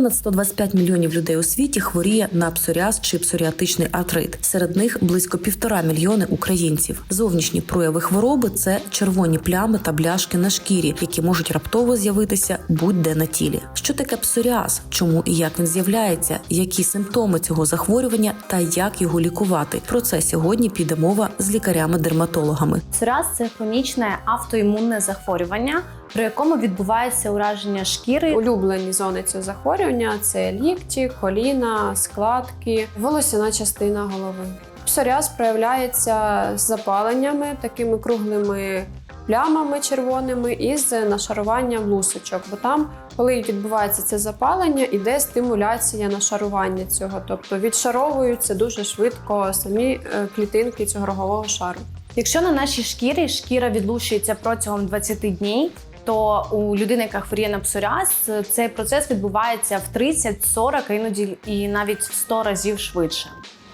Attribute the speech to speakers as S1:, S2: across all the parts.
S1: Понад 125 мільйонів людей у світі хворіє на псоріаз чи псоріатичний артрит. Серед них близько півтора мільйони українців. Зовнішні прояви хвороби це червоні плями та бляшки на шкірі, які можуть раптово з'явитися будь-де на тілі. Що таке псоріаз? Чому і як він з'являється? Які симптоми цього захворювання та як його лікувати? Про це сьогодні піде мова з лікарями-дерматологами.
S2: Псоріаз – це хронічне автоімунне захворювання, при якому відбувається ураження шкіри.
S3: Улюблені зони цього захворювання це лікті, коліна, складки, волосяна частина голови. Псоріаз проявляється з запаленнями, такими круглими плямами червоними і з нашаруванням лусочок. Бо там, коли відбувається це запалення, іде стимуляція нашарування цього, тобто відшаровуються дуже швидко самі е, клітинки цього рогового шару.
S2: Якщо на нашій шкірі шкіра відлущується протягом 20 днів, то у людини, яка хворіє на псоріаз, цей процес відбувається в 30, 40, іноді і навіть в 100 разів швидше.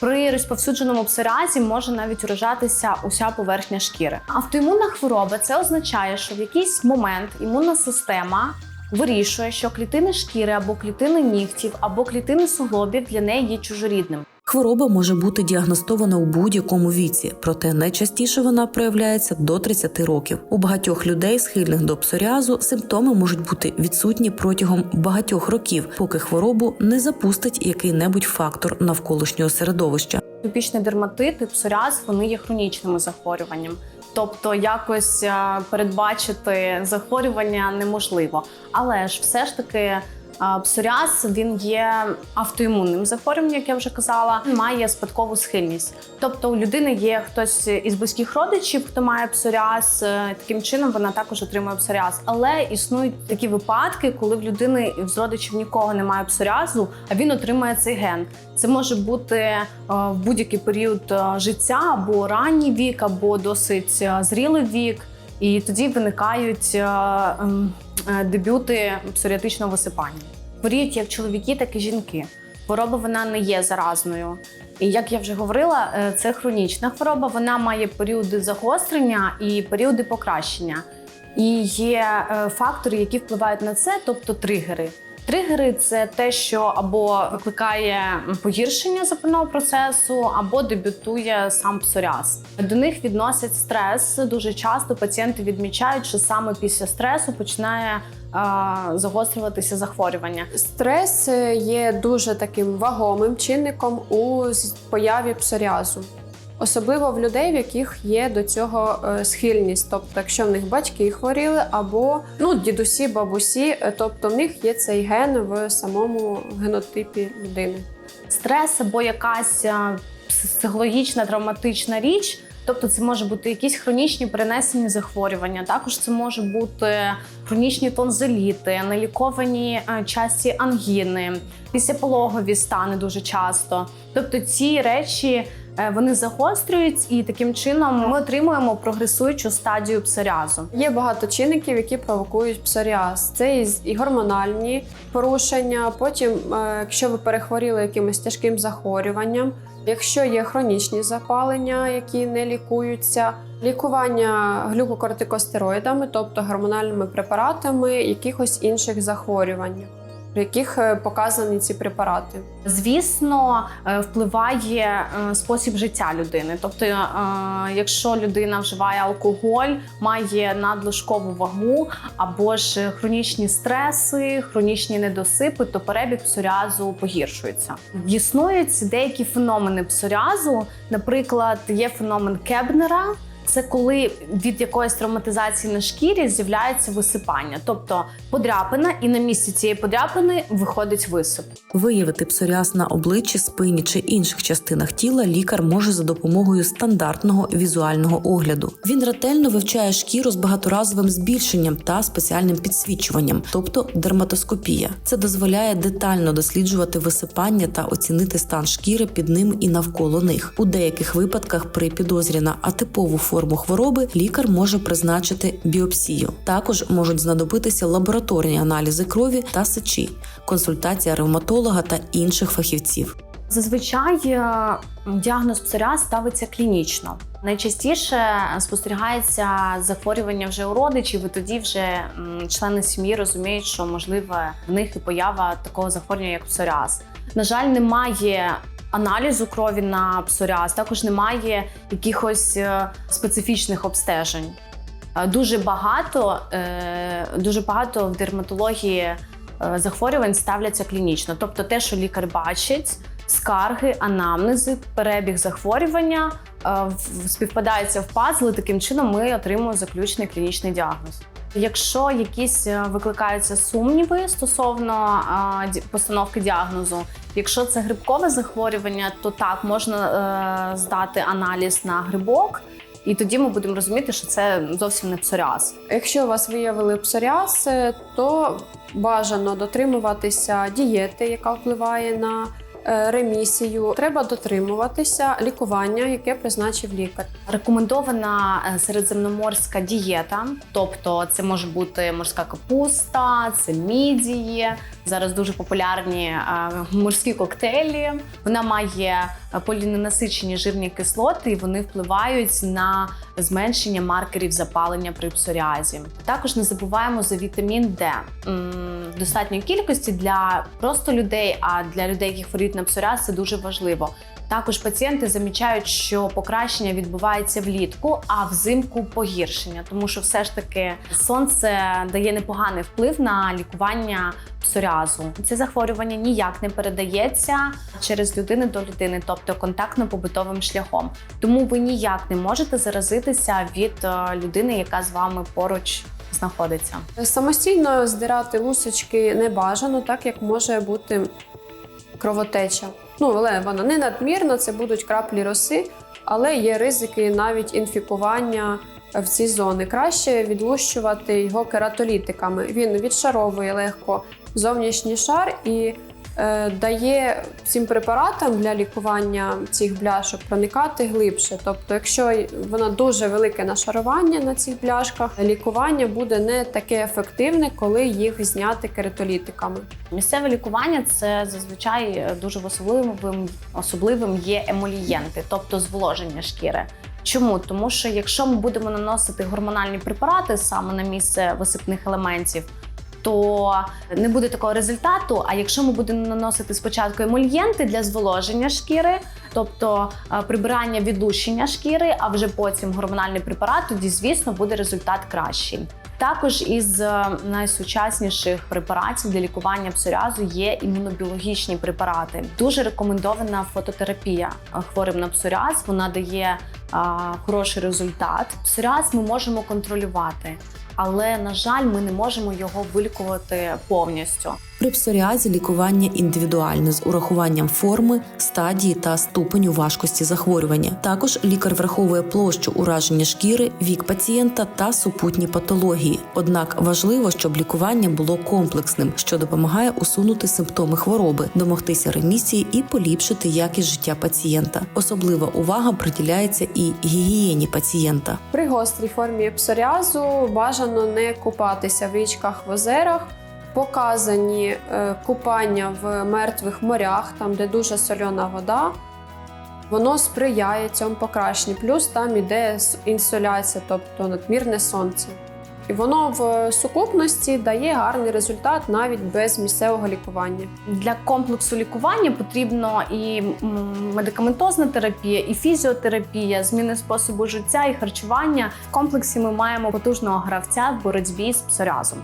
S2: При розповсюдженому псоріазі може навіть уражатися уся поверхня шкіри. Автоімунна хвороба це означає, що в якийсь момент імунна система вирішує, що клітини шкіри або клітини нігтів, або клітини суглобів для неї є чужорідним.
S1: Хвороба може бути діагностована у будь-якому віці, проте найчастіше вона проявляється до 30 років. У багатьох людей, схильних до псоріазу, симптоми можуть бути відсутні протягом багатьох років, поки хворобу не запустить який-небудь фактор навколишнього середовища.
S2: Атопічний дерматит і псоріаз вони є хронічними захворюванням. Тобто якось е, передбачити захворювання неможливо. Але ж все ж таки псоріаз він є автоімунним захворюванням, як я вже казала, має спадкову схильність. Тобто у людини є хтось із близьких родичів, хто має псоріаз, е, таким чином вона також отримує псоріаз. Але існують такі випадки, коли в людини з родичів нікого немає псоріазу, а він отримує цей ген. Це може бути е, в будь-який період е, життя, або ранній вік, або досить зрілий вік. І тоді виникають е, ем, е, дебюти псоріатичного висипання. Хворіють як чоловіки, так і жінки. Хвороба вона не є заразною. І як я вже говорила, е, це хронічна хвороба. Вона має періоди загострення і періоди покращення. І є фактори, які впливають на це, тобто тригери. Тригери це те, що або викликає погіршення запального процесу, або дебютує сам псоріаз. До них відносять стрес. Дуже часто пацієнти відмічають, що саме після стресу починає загострюватися захворювання.
S3: Стрес е, є дуже таким вагомим чинником у появі псоріазу. Особливо в людей, в яких є до цього е, схильність, тобто, якщо в них батьки хворіли, або ну дідусі, бабусі, е, тобто в них є цей ген в самому генотипі людини.
S2: стрес або якась психологічна травматична річ. Тобто це може бути якісь хронічні перенесені захворювання. Також це може бути хронічні тонзиліти, неліковані е, часті ангіни, післяпологові стани дуже часто. Тобто ці речі е, вони загострюють, і таким чином ми отримуємо прогресуючу стадію псоріазу.
S3: Є багато чинників, які провокують псоріаз. Це і, гормональні порушення. Потім, е, якщо ви перехворіли якимось тяжким захворюванням, якщо є хронічні запалення, які не лікуються, лікування глюкокортикостероїдами, тобто гормональними препаратами якихось інших захворювань, яких е, показані ці препарати.
S2: Звісно, е, впливає е, спосіб життя людини. Тобто, якщо людина вживає алкоголь, має надлишкову вагу або ж хронічні стреси, хронічні недосипи, то перебіг псоріазу погіршується. Існують деякі феномени псоріазу. Наприклад, є феномен Кебнера. Це коли від якоїсь травматизації на шкірі з'являється висипання, тобто подряпина, і на місці цієї подряпини виходить висип.
S1: Виявити псоріаз на обличчі, спині чи інших частинах тіла лікар може за допомогою стандартного візуального огляду. Він ретельно вивчає шкіру з багаторазовим збільшенням та спеціальним підсвічуванням, тобто дерматоскопія. Це дозволяє детально досліджувати висипання та оцінити стан шкіри під ним і навколо них. У деяких випадках при підозрі на атипову форму хвороби лікар може призначити біопсію. Також можуть знадобитися лабораторні аналізи крові та сечі, консультація ревматолога та інших фахівців.
S2: Зазвичай е, діагноз псоріаз ставиться клінічно. Найчастіше спостерігається захворювання вже у родичів, і тоді вже члени сім'ї розуміють, що можливо в них і поява такого захворювання, як псоріаз. На жаль, немає аналізу крові на псоріаз, також немає якихось е, специфічних обстежень. Е, Дуже багато, е, дуже багато в дерматології захворювань ставляться клінічно. Тобто те, що лікар бачить, скарги, анамнези, перебіг захворювання співпадаються в пазли. Таким чином ми отримуємо заключний клінічний діагноз. Якщо якісь е, викликаються сумніви стосовно постановки діагнозу, якщо це грибкове захворювання, то так можна е, здати аналіз на грибок, і тоді ми будемо розуміти, що це зовсім не псоріаз.
S3: Якщо у вас виявили псоріаз, е, то бажано дотримуватися дієти, яка впливає на ремісію. Треба дотримуватися лікування, яке призначив лікар.
S2: Рекомендована е, середземноморська дієта, тобто це може бути морська капуста, це мідії. Зараз дуже популярні е, морські коктейлі. Вона має е, поліненасичені жирні кислоти, і вони впливають на зменшення маркерів запалення при псоріазі. Також не забуваємо за вітамін Д в достатньої кількості для просто людей, а для людей, які хворіють на псоріаз, це дуже важливо. Також пацієнти замічають, що покращення відбувається влітку, а взимку погіршення, тому що все ж таки сонце дає непоганий вплив на лікування псоріазу. Це захворювання ніяк не передається через людини до людини, тобто контактно-побутовим шляхом. Тому ви ніяк не можете заразитися від е, людини, яка з вами поруч знаходиться.
S3: Самостійно здирати лусочки не бажано, так як може бути кровотеча. Ну, але вона не надмірна, це будуть краплі роси, але є ризики навіть інфікування в ці зони. Краще відлущувати його кератолітиками. Він відшаровує легко зовнішній шар і дає цим препаратам для лікування цих бляшок проникати глибше. Тобто, якщо воно дуже велике нашарування на цих бляшках, лікування буде не таке ефективне, коли їх зняти кератолітиками.
S2: Місцеве лікування це зазвичай е, дуже особливим, особливим є емолієнти, тобто зволоження шкіри. Чому? Тому що якщо ми будемо наносити гормональні препарати саме на місце висипних елементів, то не буде такого результату. А якщо ми будемо наносити спочатку емольєнти для зволоження шкіри, тобто е, прибирання відлущення шкіри, а вже потім гормональний препарат, тоді звісно буде результат кращий. Також із е, найсучасніших препаратів для лікування псоріазу є імунобіологічні препарати. Дуже рекомендована фототерапія е, хворим на псоріаз. Вона дає а, хороший результат. Псоріаз ми можемо контролювати, але на жаль, ми не можемо його вилікувати повністю.
S1: При псоріазі лікування індивідуальне з урахуванням форми, стадії та ступеню важкості захворювання. Також лікар враховує площу ураження шкіри, вік пацієнта та супутні патології. Однак важливо, щоб лікування було комплексним, що допомагає усунути симптоми хвороби, домогтися ремісії і поліпшити якість життя пацієнта. Особлива увага приділяється і гігієні пацієнта.
S3: При гострій формі псоріазу бажано не купатися в річках в озерах. Показані е, купання в мертвих морях, там де дуже сольона вода. Воно сприяє цьому покращенню. Плюс там іде інсоляція, тобто надмірне сонце. І воно в сукупності дає гарний результат навіть без місцевого лікування.
S2: Для комплексу лікування потрібно і медикаментозна терапія, і фізіотерапія, зміни способу життя і харчування. В комплексі ми маємо потужного гравця в боротьбі з псоріазом.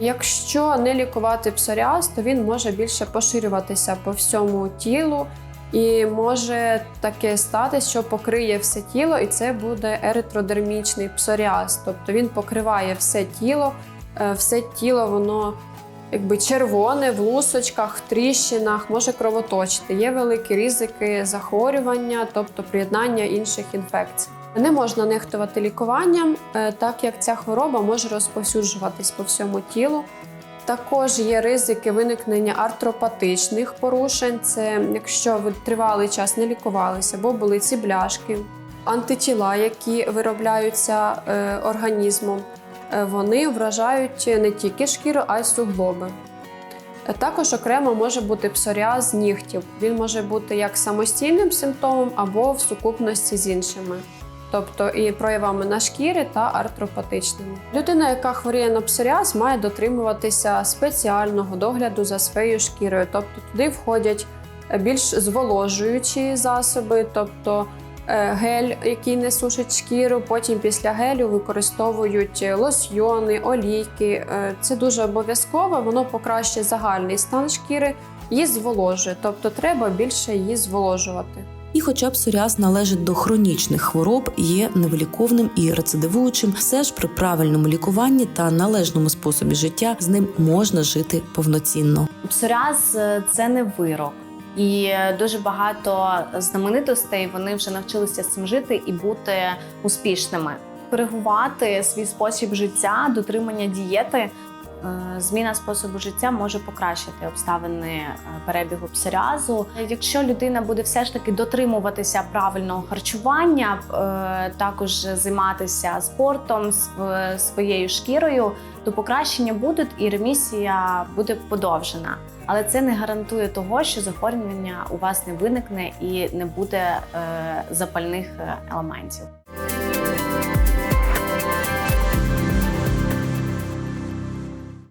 S3: Якщо не лікувати псоріаз, то він може більше поширюватися по всьому тілу, і може таке статись, що покриє все тіло, і це буде еритродермічний псоріаз. Тобто він покриває все тіло, е, все тіло воно якби червоне в лусочках, в тріщинах, може кровоточити. Є великі ризики захворювання, тобто приєднання інших інфекцій. Не можна нехтувати лікуванням, е, так як ця хвороба може розповсюджуватись по всьому тілу. Також є ризики виникнення артропатичних порушень. Це якщо ви тривалий час не лікувалися, бо були ці бляшки, антитіла, які виробляються е, організмом, е, вони вражають не тільки шкіру, а й суглоби. Також окремо може бути псоріаз нігтів. Він може бути як самостійним симптомом або в сукупності з іншими. Тобто і проявами на шкірі та артропатичними. Людина, яка хворіє на псоріаз, має дотримуватися спеціального догляду за своєю шкірою, тобто туди входять більш зволожуючі засоби, тобто е, гель, який не сушить шкіру. Потім після гелю використовують лосьйони, олійки. Е, Це дуже обов'язково, воно покращує загальний стан шкіри і зволожує, тобто треба більше її зволожувати.
S1: І, хоча псоріаз належить до хронічних хвороб, є невиліковним і рецидивуючим, все ж при правильному лікуванні та належному способі життя з ним можна жити повноцінно.
S2: Псоріаз е, це не вирок. І е, дуже багато знаменитостей вони вже навчилися з цим жити і бути успішними. Коригувати свій спосіб життя, дотримання дієти, зміна способу життя може покращити обставини е, перебігу псоріазу. Якщо людина буде все ж таки дотримуватися правильного харчування, е, також займатися спортом, св- своєю шкірою, то покращення будуть і ремісія буде подовжена. Але це не гарантує того, що захворювання у вас не виникне і не буде е, запальних е, елементів.